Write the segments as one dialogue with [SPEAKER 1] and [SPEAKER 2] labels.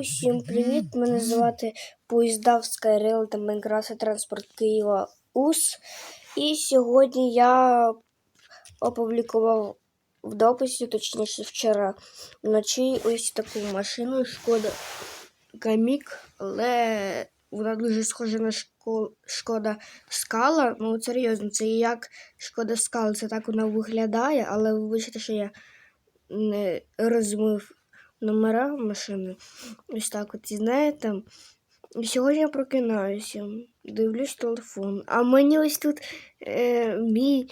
[SPEAKER 1] усім привіт! Мене звати Поїздавська Рел та Майнкрафт Транспорт Києва УС. І сьогодні я опублікував в дописі, точніше вчора вночі, ось таку машину Шкода Камік, але вона дуже схожа на шко... Шкода Скала. Ну, серйозно, це як Шкода Скала, це так вона виглядає, але ви бачите, що я не розмив номера машини. Ось так от і знаєте. Сьогодні я прокинаюся, дивлюсь телефон. А мені ось тут е, мій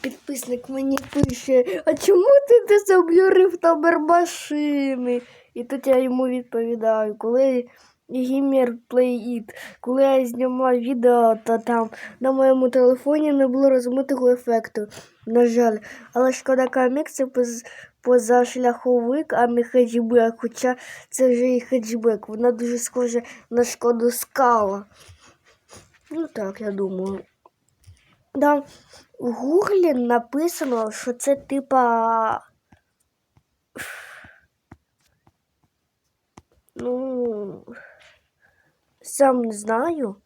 [SPEAKER 1] підписник мені пише, а чому ти не заблюрив номер машини? І тут я йому відповідаю, коли Гімер Play It, коли я знімав відео, то там на моєму телефоні не було розмитого ефекту, на жаль. Але шкода камік це поз позашляховик, а не хеджбек, хоча це вже і хеджбек. Вона дуже схожа на шкоду скала. Ну так, я думаю. Да, в гуглі написано, що це типа. Ну, сам не знаю.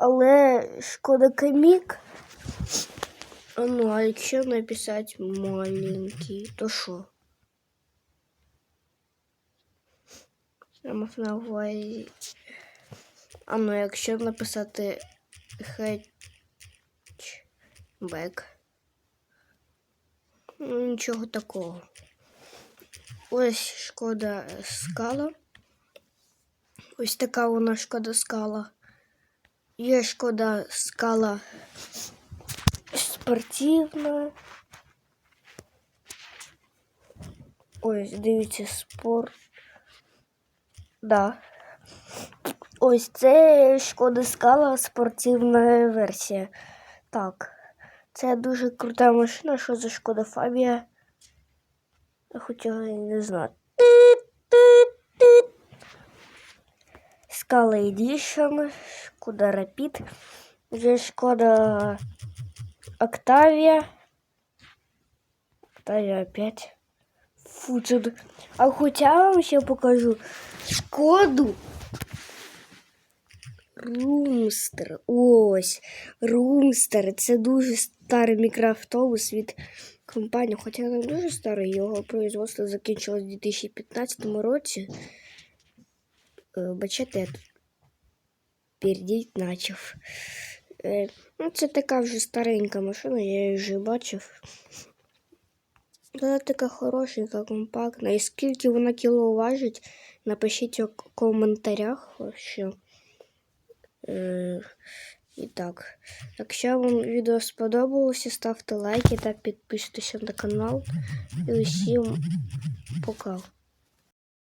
[SPEAKER 1] Але шкода камік. Ну, а якщо написати маленький, то що? Я мав на. А ну, якщо написати хетчбек. Ну, нічого такого. Ось шкода скала. Ось така вона шкода скала. Є шкода скала спортивна. Ось, дивіться, спорт. Да. Ось це шкода скала спортивна версія. Так. Це дуже крута машина, що за шкода Фабія. Я не знаю. Скала Edition, Шкода Rapid, вже Шкода Октавия. Октавия опять. Фу, це... А хоча я вам ще покажу Шкоду. Румстер. Ось. Румстер. Це дуже старий мікроавтобус від компанії. Хоча не дуже старий, його производство закінчилось у 2015 році. Бачите, я тут пердіть начав. Е, ну, Це така вже старенька машина, я її вже бачив. Вона така хорошенька, компактна. І скільки вона кіло важить, напишіть у коментарях. Що. Е, і так. Якщо вам відео сподобалося, ставте лайки та підписуйтесь на канал. І усім пока.